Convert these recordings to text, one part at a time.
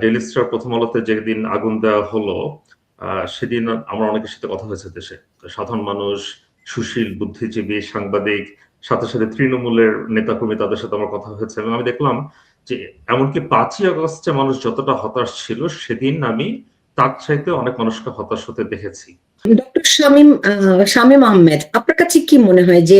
Daily star প্রথম আলোতে যেদিন আগুন দেওয়া হলো সেদিন আমরা অনেকের সাথে কথা হয়েছে দেশে। সাধারণ মানুষ, সুশীল, বুদ্ধিজীবী, সাংবাদিক, সাথে সাথে তৃণমূলের নেতাকর্মী তাদের সাথে আমার কথা হয়েছে। এবং আমি দেখলাম যে এমনকি পাঁচই আগস্টে মানুষ যতটা হতাশ ছিল, সেদিন আমি তার চাইতে অনেক মানুষকে হতাশ হতে দেখেছি। ডক্টর শামীম শামীম আহমেদ আপনার কাছে কি মনে হয় যে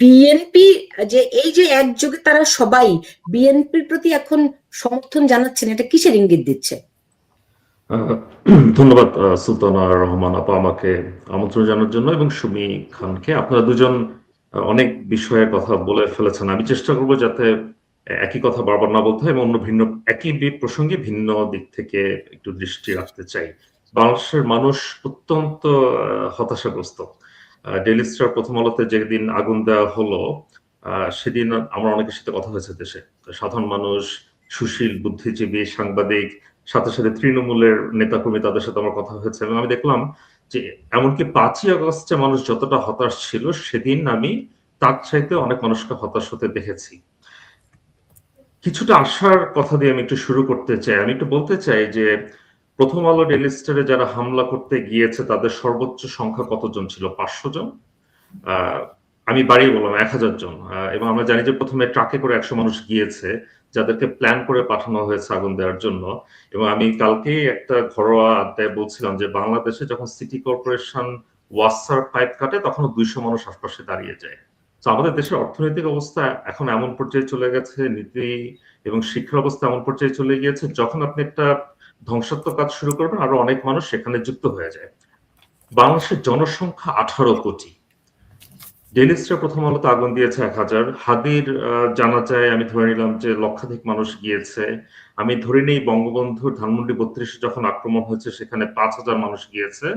বিএনপি যে এই যে একযোগে তারা সবাই বিএনপির প্রতি এখন সমর্থন জানাচ্ছেন, এটা কিসের ইঙ্গিত দিচ্ছে? ধন্যবাদ সুলতানা রহমান আপা আমাকে আমন্ত্রণ জানার জন্য এবং সুমি খানকে। আপনারা দুজন অনেক বিষয়ে কথা বলে ফেলেছেন। আমি চেষ্টা করব যাতে একই কথা বারবার না বলতে হয় এবং অন্য ভিন্ন, একই প্রসঙ্গে ভিন্ন দিক থেকে একটু দৃষ্টি রাখতে চাই। বাংলাদেশের মানুষ অত্যন্ত হতাশাগ্রস্ত। ডেইলি স্টার প্রথম আলোতে যেদিন আগুন দেওয়া হলো সেদিন আমরা অনেকের সাথে কথা হয়েছে দেশে। সাধারণ মানুষ, সুশীল, বুদ্ধিজীবী, সাংবাদিক, সাথে সাথে তৃণমূলের নেতাকর্মী তাদের সাথে আমার কথা হয়েছে। এবং আমি দেখলাম যে এমনকি পাঁচই আগস্টে মানুষ যতটা হতাশ ছিল, সেদিন আমি তার চাইতে অনেক মানুষকে হতাশ হতে দেখেছি। কিছুটা আশার কথা দিয়ে আমি একটু শুরু করতে চাই। আমি একটু বলতে চাই যে প্রথম আলো ডেইলি স্টারে যারা হামলা করতে গিয়েছে, তাদের সর্বোচ্চ সংখ্যা কতজন ছিল? পাঁচশো জন? আমি বাড়িয়ে বললাম এক হাজার জন। এবং আমরা জানি যে প্রথমে ট্রাকে করে একশো মানুষ গিয়েছে, যাদেরকে প্ল্যান করে পাঠানো হয়েছে আগুন দেওয়ার জন্য। এবং আমি কালকেই একটা ঘরোয়া আড্ডায় বলছিলাম যে বাংলাদেশে যখন সিটি কর্পোরেশন ওয়াসার পাইপ কাটে তখন দুইশো মানুষ আশপাশে দাঁড়িয়ে যায়। তো আমাদের দেশের অর্থনৈতিক অবস্থা এখন এমন পর্যায়ে চলে গেছে, নীতি এবং শিক্ষার অবস্থা এমন পর্যায়ে চলে গিয়েছে, যখন আপনি একটা ধ্বংসাত্মক কাজ শুরু করবেন, আরও অনেক মানুষ সেখানে যুক্ত হয়ে যায়। বাংলাদেশের জনসংখ্যা আঠারো কোটি। ডেইলি স্টার প্রথম আলোতে আগুন দিয়েছে এক হাজার। হাদির জানা যায়, আমি ধরে নিলাম যে লক্ষাধিক মানুষ গিয়েছে। আমি ধরে নেই বঙ্গবন্ধুর ধানমন্ডি বত্রিশে যখন আক্রমণ হয়েছে, সেখানে পাঁচ হাজার মানুষ গিয়েছে।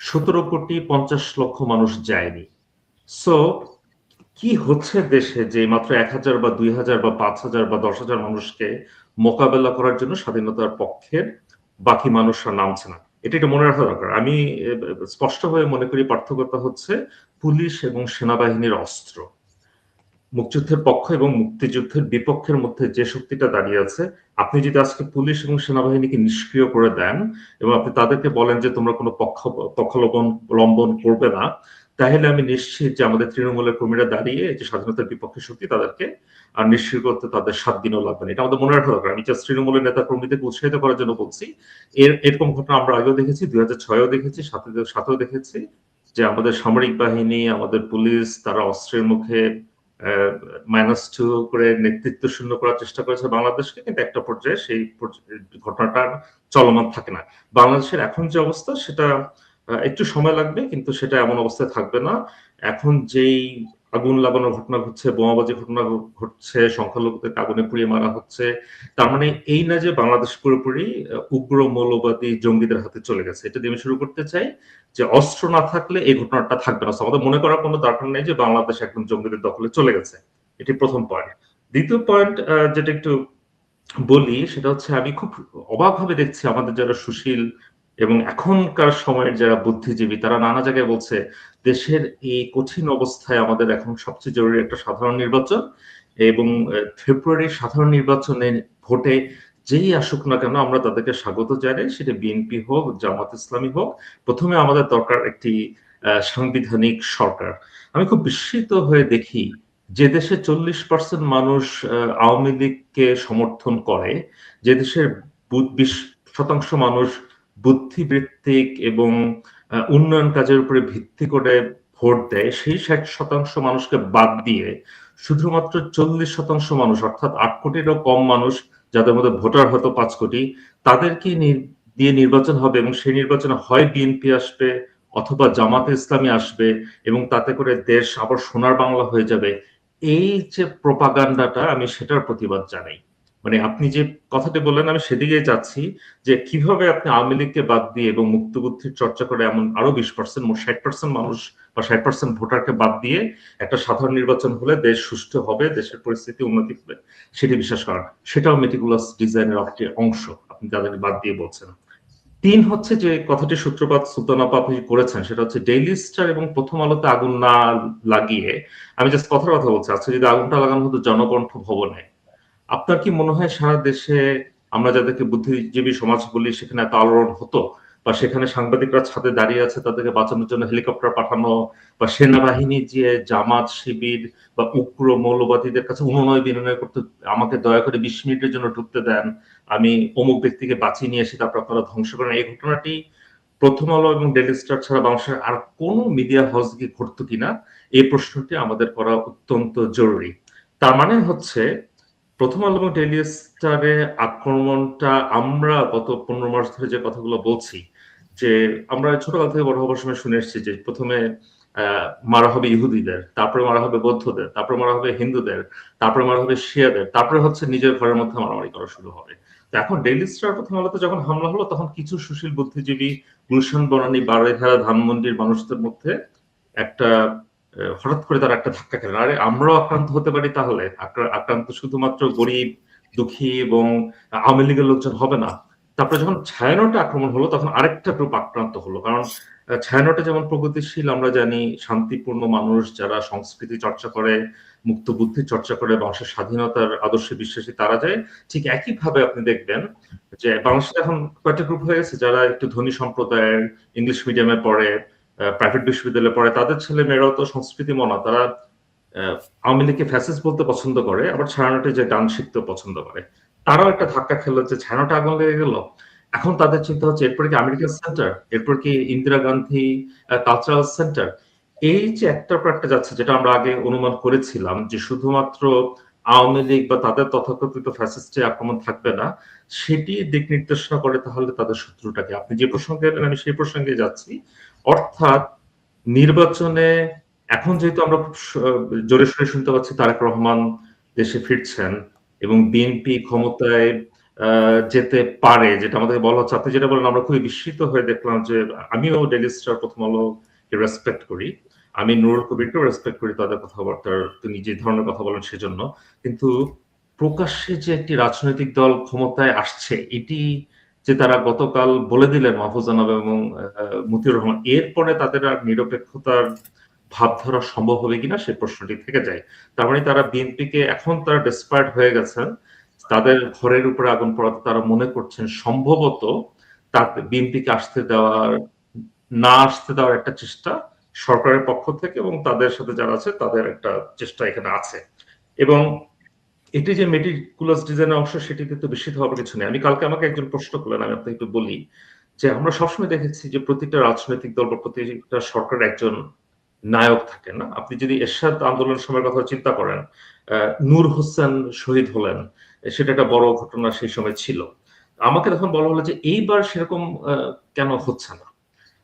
সতেরো কোটি পঞ্চাশ লক্ষ মানুষ যায়নি। সো কি হচ্ছে দেশে যে মাত্র এক হাজার বা দুই হাজার বা পাঁচ হাজার বা দশ হাজার মানুষকে মোকাবেলা করার জন্য স্বাধীনতার পক্ষের বাকি মানুষরা নামছে না। এটা একটু মনে রাখা দরকার। আমি স্পষ্টভাবে মনে করি পার্থক্যতা হচ্ছে পুলিশ এবং সেনাবাহিনীর অস্ত্র। মুক্তিযুদ্ধের পক্ষ এবং মুক্তিযুদ্ধের বিপক্ষের মধ্যে যে শক্তিটা দাঁড়িয়ে আছে, আপনি যদি আজকে পুলিশ এবং সেনাবাহিনীকে নিষ্ক্রিয় করে দেন এবং আপনি তাদেরকে বলেন যে তোমরা কোনো পক্ষ পক্ষলম্বন লম্বন করবে না তাহলে আমি নিশ্চিত যে আমাদের তৃণমূলের কর্মীরা দাঁড়িয়ে যে স্বাধীনতার বিপক্ষে শক্তি তাদেরকে আর নিশ্চিত করতে তাদের সাত দিনও লাগবে না। এটা আমাদের মনে রাখা দরকার। আমি জাস্ট তৃণমূলের নেতা কর্মীদেরকে উৎসাহিত করার জন্য বলছি, এর, এরকম ঘটনা আমরা আগেও দেখেছি, দুই হাজার ছয়েও দেখেছি সাথে সাথেও দেখেছি, যে আমাদের সামরিক বাহিনী, আমাদের পুলিশ, তারা অস্ত্রের মুখে মাইনাস টু করে নেতৃত্ব শূন্য করার চেষ্টা করেছে বাংলাদেশকে, কিন্তু একটা পর্যায়ে সেই ঘটনাটা চলমান থাকে না। বাংলাদেশের এখন যে অবস্থা, সেটা একটু সময় লাগবে, কিন্তু সেটা এমন অবস্থায় থাকবে না। এখন যেই আগুন লাগানোর ঘটনা ঘটছে, বোমাবাজি ঘটনা ঘটছে, সংখ্যালঘুদের আগুনে পুড়িয়ে মারা হচ্ছে, তার মানে এই না যে বাংলাদেশ পুরোপুরি উগ্র মৌলবাদী জঙ্গিদের হাতে চলে গেছে। এটা দিয়ে আমি শুরু করতে চাই যে অস্ত্র না থাকলে এই ঘটনাটা থাকবে না। আমাদের মনে করার কোনো দরকার নেই যে বাংলাদেশ একদম জঙ্গিদের দখলে চলে গেছে। এটি প্রথম পয়েন্ট দ্বিতীয় পয়েন্ট যেটা একটু বলি, সেটা হচ্ছে আমি খুব অবাকভাবে দেখছি আমাদের যারা সুশীল এবং এখনকার সময়ের যারা বুদ্ধিজীবী, তারা নানা জায়গায় বলছে, দেশের এই কঠিন অবস্থায় আমাদের এখন সবচেয়ে জরুরি একটা সাধারণ নির্বাচন এবং ফেব্রুয়ারির সাধারণ নির্বাচনের ভোটে যেই আসুক না কেন আমরা তাদেরকে স্বাগত জানাই। সেটা বিএনপি হোক, জামাত ইসলামী হোক, প্রথমে আমাদের দরকার একটি সাংবিধানিক সরকার। আমি খুব বিস্মিত হয়ে দেখি যে দেশে চল্লিশ পার্সেন্ট মানুষ আওয়ামী লীগকে সমর্থন করে, যে দেশের বিশ শতাংশ মানুষ বুদ্ধিবৃত্তিক এবং উন্নয়ন কাজের উপরে ভিত্তি করে ভোট দেয়, সেই ষাট শতাংশ মানুষকে বাদ দিয়ে শুধুমাত্র চল্লিশ শতাংশ মানুষ, অর্থাৎ আট কোটিরও কম মানুষ, যাদের মধ্যে ভোটার হয়তো পাঁচ কোটি তাদেরকে দিয়ে নির্বাচন হবে এবং সেই নির্বাচনে হয় বিএনপি আসবে অথবা জামাতে ইসলামী আসবে এবং তাতে করে দেশ আবার সোনার বাংলা হয়ে যাবে। এই যে প্রপাগান্ডাটা, আমি সেটার প্রতিবাদ জানাই। মানে আপনি যে কথাটি বললেন, আমি সেদিকে যাচ্ছি যে কীভাবে আপনি আওয়ামী লীগকে বাদ দিয়ে এবং মুক্তবুদ্ধির চর্চা করে এমন আরও বিশ পার্সেন্ট মোট ষাট পার্সেন্ট মানুষ বা ষাট পার্সেন্ট ভোটারকে বাদ দিয়ে একটা সাধারণ নির্বাচন হলে দেশ সুষ্ঠু হবে, দেশের পরিস্থিতি উন্নতি হবে, সেটি বিশ্বাস করেন সেটাও মেটিকুলাস ডিজাইনের একটি অংশ, আপনি তাদেরকে বাদ দিয়ে বলছেন। তিন হচ্ছে যে কথাটি সূত্রপাত সুলতান আপা আপনি করেছেন, সেটা হচ্ছে ডেইলি স্টার এবং প্রথম আলোতে আগুন না লাগিয়ে, আমি জাস্ট কথার কথা বলছি, আজকে যদি আগুনটা লাগানো হতো জনকণ্ঠ ভবনে আপনার কি মনে হয় সারা দেশে আমরা যাদেরকে বুদ্ধিজীবী সমাজ বলি, সেখানে এত আলোড়ন হতো? বা সেখানে সাংবাদিকরা ছাদে দাঁড়িয়ে আছে, তাদেরকে বাঁচানোর জন্য হেলিকপ্টার পাঠানো, বা সেনাবাহিনী যে জামাত শিবির বা উগ্র মৌলবাদীদের কাছে অনুনয় বিনয় করতে আমাকে দয়া করে বিশ মিনিটের জন্য ঢুকতে দেন, আমি অমুক ব্যক্তিকে বাঁচিয়ে নিয়ে এসে তারপর আপনারা ধ্বংস করেন। এই ঘটনাটি প্রথম আলো এবং ডেলি স্টার ছাড়া বাংলাদেশের আর কোনো মিডিয়া হাউস গিয়ে ঘটতো কিনা? এই প্রশ্নটি আমাদের করা অত্যন্ত জরুরি। তার মানে হচ্ছে প্রথম আলো এবং ডেলি স্টারে আক্রমণটা আমরা গত পনেরো মাস ধরে যে কথাগুলো বলছি, যে আমরা ছোটকাল থেকে বড় হবার সময় শুনে এসেছি যে প্রথমে মারা হবে ইহুদিদের, তারপরে মারা হবে বৌদ্ধদের, তারপরে মারা হবে হিন্দুদের, তারপরে মারা হবে শিয়াদের, তারপরে হচ্ছে নিজের ঘরের মধ্যে মারামারি করা শুরু হবে। তো এখন ডেইলি স্টার প্রথম আলোতে যখন হামলা হলো, তখন কিছু সুশীল বুদ্ধিজীবী গুলশান বনানী বারোইধারা ধানমন্ডির মানুষদের মধ্যে একটা হঠাৎ করে তারা একটা ধাক্কা খেলেন। আরে, আমরাও আক্রান্ত হতে পারি তাহলে? আক্রান্ত শুধুমাত্র গরিব, দুঃখী এবং আওয়ামী লীগের লোকজন হবে না। তারপরে যখন ছায়ানটে আক্রমণ হলো, তখন আরেকটা গ্রুপ আক্রান্ত হলো। কারণ ছায়ানটে যেমন প্রগতিশীল, আমরা জানি শান্তিপূর্ণ মানুষ যারা সংস্কৃতি চর্চা করে মুক্ত বুদ্ধি চর্চা করে বাংলাদেশের স্বাধীনতার আদর্শে বিশ্বাসী তারা যায়, ঠিক একইভাবে আপনি দেখবেন যে বাংলাদেশে এখন কয়েকটা গ্রুপ হয়ে গেছে যারা একটু ধনী সম্প্রদায়ের, ইংলিশ মিডিয়ামে পড়ে প্রাইভেট বিশ্ববিদ্যালয়ে পড়ে। তাদের ছেলে মেয়েরাও তো সংস্কৃতি মনা। তারা আওয়ামী লীগকে ফ্যাসিস বলতে পছন্দ করে, আবার ছায়ানটে যে গান শিখতে পছন্দ করে। তারাও একটা ধাক্কা খেলো যে ছায়ানটে আগুন লেগে গেল। এখন তাদের চিন্তা হচ্ছে, এরপরে কি আমেরিকান সেন্টার এরপর কি ইন্দিরা গান্ধী কালচারাল সেন্টার এই যে একটা যাচ্ছে, যেটা আমরা আগে অনুমান করেছিলাম যে শুধুমাত্র আওয়ামী লীগ বা তাদের তথাকথিত ফ্যাসিস্টে আক্রমণ থাকবে না, সেটি দিক নির্দেশনা করে তাহলে তাদের শত্রুটাকে আপনি যে প্রসঙ্গে এলেন, আমি সেই প্রসঙ্গে যাচ্ছি। অর্থাৎ নির্বাচনে এখন যেহেতু আমরা খুব জোরে সোরে শুনতে পাচ্ছি তারেক রহমান দেশে ফিরছেন এবং বিএনপি ক্ষমতায় যেতে পারে, যেটা আমাদের বলা হচ্ছে, আপনি যেটা বলেন, আমরা খুবই বিস্মিত হয়ে দেখলাম যে আমিও ডেলি স্টার প্রথম আলোকে রেসপেক্ট করি। আমি নুরুল কবিরকেও রেসপেক্ট করি তাদের কথাবার্তার, তিনি যে ধরনের কথা বলেন সেজন্য। কিন্তু প্রকাশ্যে যে একটি রাজনৈতিক দল ক্ষমতায় আসছে, এটি যে তারা গতকাল বলে দিলেন মাহফুজ আনাব এবং মতিউর রহমান, এরপরে তাদের আর নিরপেক্ষতার ভাবধারা সম্ভব হবে কিনা সে প্রশ্নটি থেকে যায়। তার মানে তারা বিএনপিকে এখন তারা ডেসপায়ার্ড হয়ে গেছেন, তাদের ঘরের উপরে আগুন পড়াতে তারা মনে করছেন সম্ভবত তাদের বিএনপিকে আসতে দেওয়ার, না আসতে দেওয়ার একটা চেষ্টা সরকারের পক্ষ থেকে এবং তাদের সাথে যারা আছে তাদের একটা চেষ্টা এখানে আছে। এবং এটি যে মেটিকুলাস ডিজাইনের অংশ, সেটিতে তো বিস্মিত হওয়ার কিছু নেই। আমি কালকে আমাকে একজন প্রশ্ন করলেন, আমি আপনাকে একটু বলি যে আমরা সবসময় দেখেছি যে প্রতিটা রাজনৈতিক দল বা প্রতিটা সরকার একজন নায়ক থাকে না। আপনি যদি এরশাদ আন্দোলনের সময়ের কথা চিন্তা করেন নূর হোসেন শহীদ হলেন, সেটা একটা বড় ঘটনা সেই সময় ছিল। আমাকে তখন বলা হলো যে এইবার সেরকম কেন হচ্ছে না?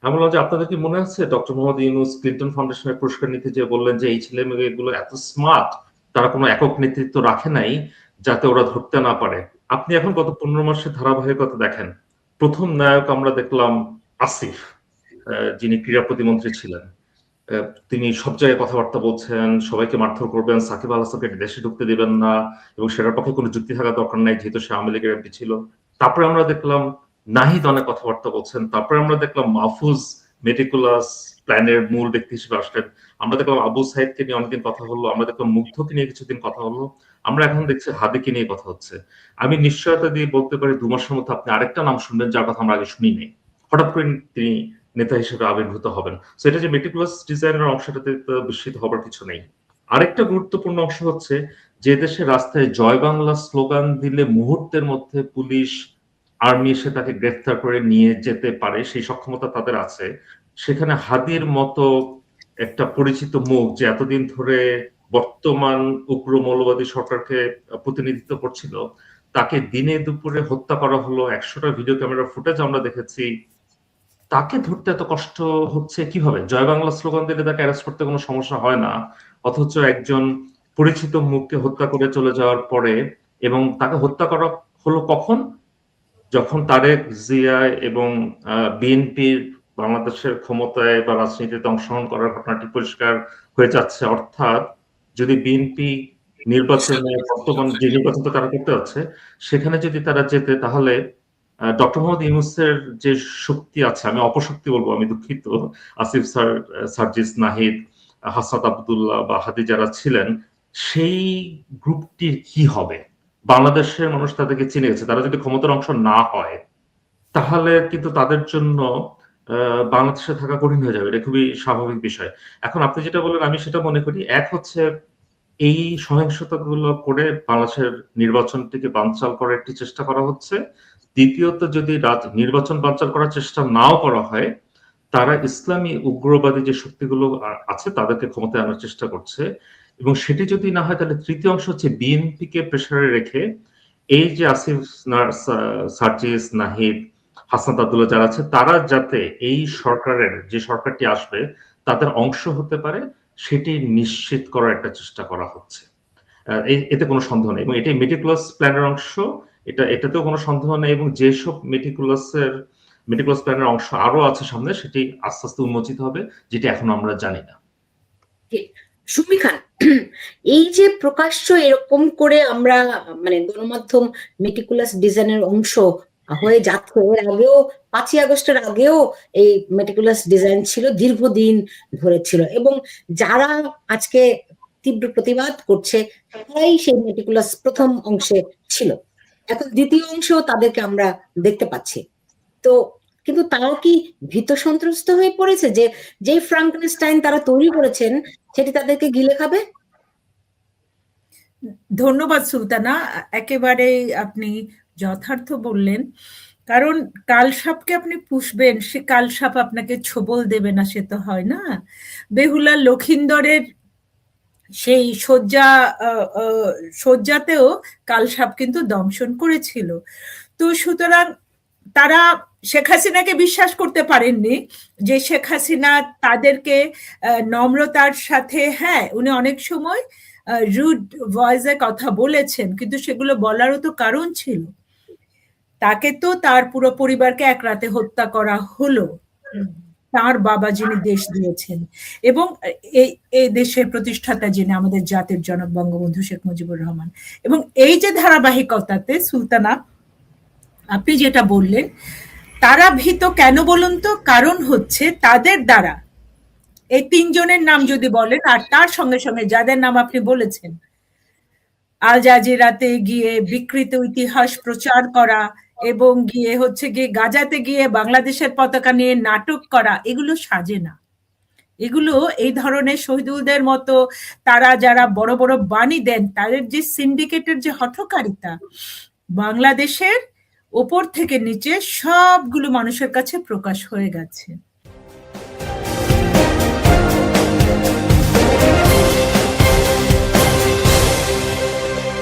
আমি বললাম যে আপনাদের কি মনে আছে? ডক্টর মোহাম্মদ ইউনুস ক্লিন্টন ফাউন্ডেশনের পুরস্কার নিতে যে বললেন যে এই ছেলে মেয়েগুলো এত স্মার্ট তারা কোনো একক নেতৃত্ব রাখে নাই যাতে ওরা ধরতে না পারে। আপনি এখন গত পনেরো মাসের ধারাবাহিকতা দেখেন। প্রথম নায়ক আমরা দেখলাম আসিফ যিনি ক্রীড়া প্রতিমন্ত্রী ছিলেন। তিনি সব জায়গায় কথাবার্তা বলছেন, সবাইকে মারধর করবেন, সাকিব আল হাসানকে দেশে ঢুকতে দিবেন না এবং সেটার পক্ষে কোনো যুক্তি থাকা দরকার নাই, যেহেতু সে আওয়ামী লীগের এমপি ছিল। তারপরে আমরা দেখলাম নাহিদ অনেক কথাবার্তা বলছেন। তারপরে আমরা দেখলাম মাহফুজ, মেটিকুলাস প্ল্যানের মূল ব্যক্তি হিসেবে আসলেন। আমরা দেখলাম আবু সাইদকে নিয়ে অনেকদিন কথা হলো আমরা দেখলাম মুগ্ধকে নিয়ে কিছুদিন কথা হলো আমরা এখন দেখছি হাদিকে নিয়ে কথা হচ্ছে। আমি নিশ্চয়তা দিয়ে বলতে পারি দু মাসের মধ্যে আপনি আরেকটা নাম শুনবেন যার কথা আমরা আগে শুনি নাই। হঠাৎ করে তিনি নেতা হিসেবে আবির্ভূত হবেন। তো এটা যে মেটিকুলাস ডিজাইনের অংশটাতে বিস্মিত হবার কিছু নেই। আরেকটা গুরুত্বপূর্ণ অংশ হচ্ছে যে দেশে রাস্তায় জয় বাংলা স্লোগান দিলে মুহূর্তের মধ্যে পুলিশ, আর্মি এসে তাকে গ্রেফতার করে নিয়ে যেতে পারে, সেই সক্ষমতা তাদের আছে। সেখানে হাদির মতো একটা পরিচিত মুখ যে এতদিন ধরে বর্তমান উগ্র মৌলবাদী সরকারকে প্রতিনিধিত্ব করছিল, তাকে দিনে দুপুরে হত্যা করা হলো, একশোটা ভিডিও ক্যামেরা ফুটেজ আমরা দেখেছি। তাকে ধরতে এত কষ্ট হচ্ছে কীভাবে? জয় বাংলা স্লোগান দিলে তাকে অ্যারেস্ট করতে কোনো সমস্যা হয় না। অথচ একজন পরিচিত মুখকে হত্যা করে চলে যাওয়ার পরে এবং তাকে হত্যা করা হলো কখন? যখন তারেক জিয়া এবং বিএনপির বাংলাদেশের ক্ষমতায় বা রাজনীতিতে অংশগ্রহণ করার ঘটনাটি পরিষ্কার হয়ে যাচ্ছে। অর্থাৎ যদি বিএনপি নির্বাচনে বর্তমান যে নির্বাচনটা তারা করতে যাচ্ছে, সেখানে যদি তারা যেতে, তাহলে ডক্টর মোহাম্মদ ইউনুসের যে শক্তি আছে, আমি অপশক্তি বলব, আমি দুঃখিত, আসিফ স্যার সার্জিস নাহিদ, হাসাদ আবদুল্লাহ বা হাদি যারা ছিলেন, সেই গ্রুপটির কি হবে? বাংলাদেশের মানুষ তাদেরকে চিনে গেছে। তারা যদি ক্ষমতার অংশ না হয়, তাহলে কিন্তু তাদের জন্য বাংলাদেশে থাকা কঠিন হয়ে যাবে। এটা খুবই স্বাভাবিক বিষয়। এখন আপনি যেটা বললেন, আমি সেটা মনে করি, এক হচ্ছে এই সহিংসতাগুলো করে বাংলাদেশের নির্বাচনটিকে বানচাল করার একটি চেষ্টা করা হচ্ছে। দ্বিতীয়ত, যদি রাজ- নির্বাচন বানচাল করার চেষ্টা নাও করা হয়, তারা ইসলামী উগ্রবাদী যে শক্তিগুলো আছে, তাদেরকে ক্ষমতায় আনার চেষ্টা করছে। এবং সেটি যদি না হয়, তাহলে তৃতীয় অংশ হচ্ছে বিএনপি কে প্রেসারে রেখে, এই যে আসিফ সার্জিস, নাহিদ হাসনাত আব্দুল্লাহ যারা আছে তারা যাতে এই সরকারের যে সরকারটি আসবে, তাদের অংশ হতে পারে, সেটি নিশ্চিত করার একটা চেষ্টা করা হচ্ছে। এতে কোনো সন্দেহ নেই। এবং এটি মেটিকুলাস প্ল্যানের অংশ, এটা, এটাতেও কোনো সন্দেহ নেই এবং যেসব মেটিকুলাসের মেটিকুলাস প্ল্যানের অংশ আরও আছে সামনে, সেটি আস্তে আস্তে উন্মোচিত হবে, যেটি এখন আমরা জানি না। সুমি খান, এই যে প্রকাশ্য এরকম করে আমরা মানে গণমাধ্যম মেটিকুলাস ডিজাইনের অংশ হয়ে যাচ্ছে। এর আগেও, পাঁচই আগস্টের আগেও এই মেটিকুলাস ডিজাইন ছিল, দীর্ঘদিন ধরে ছিল। এবং যারা আজকে তীব্র প্রতিবাদ করছে, তারাই সেই মেটিকুলাস প্রথম অংশে ছিল। এখন দ্বিতীয় অংশ তাদেরকে আমরা দেখতে পাচ্ছি। তো, কিন্তু তারা কি ভীত সন্ত্রস্ত হয়ে পড়েছে যে যে ফ্রাঙ্কেনস্টাইন তারা তৈরি করেছেন, সেটি তাদেরকে গিলে খাবে? ধন্যবাদ সুলতানা। একেবারে আপনি যথার্থ বললেন, কারণ কালসাপকে আপনি পুষবেন, সে কালসাপ আপনাকে ছোবল দেবে না, সে তো হয় না। বেহুলা লক্ষিন্দরের সেই শয্যা শয্যাতেও কালসাপ কিন্তু দংশন করেছিল। তো সুতরাং তারা শেখ হাসিনাকে বিশ্বাস করতে পারেননি যে শেখ হাসিনা তাদেরকে নম্রতার সাথে হ্যাঁ উনি অনেক সময় রুড ভয়েসে কথা বলেছেন, কিন্তু সেগুলো বলারও তো কারণ ছিল। তাকে তো তার পুরো পরিবারকে এক রাতে হত্যা করা হলো। তার বাবা যিনি দেশ দিয়েছেন। এবং এই এই দেশের প্রতিষ্ঠাতা যিনি আমাদের জাতির জনক বঙ্গবন্ধু শেখ মুজিবুর রহমান। এবং এই যে ধারাবাহিকতাতে সুলতানা, আপনি যেটা বললেন, তারা ভীত কেন বলুন তো? কারণ হচ্ছে তাদের দ্বারা। এই তিনজনের নাম যদি বলেন, আর তার সঙ্গে সঙ্গে যাদের নাম আপনি বলেছেন, আল জাজিরাতে গিয়ে বিকৃত ইতিহাস প্রচার করা এবং গিয়ে হচ্ছে গিয়ে গাজাতে গিয়ে বাংলাদেশের পতাকা নিয়ে নাটক করা, এগুলো সাজে না। এগুলো এই ধরনের শহীদুলদের মতো তারা যারা বড় বড় বাণী দেন, তাদের যে সিন্ডিকেটের যে হঠকারিতা, বাংলাদেশের ওপর থেকে নিচে সবগুলো মানুষের কাছে প্রকাশ হয়ে গেছে।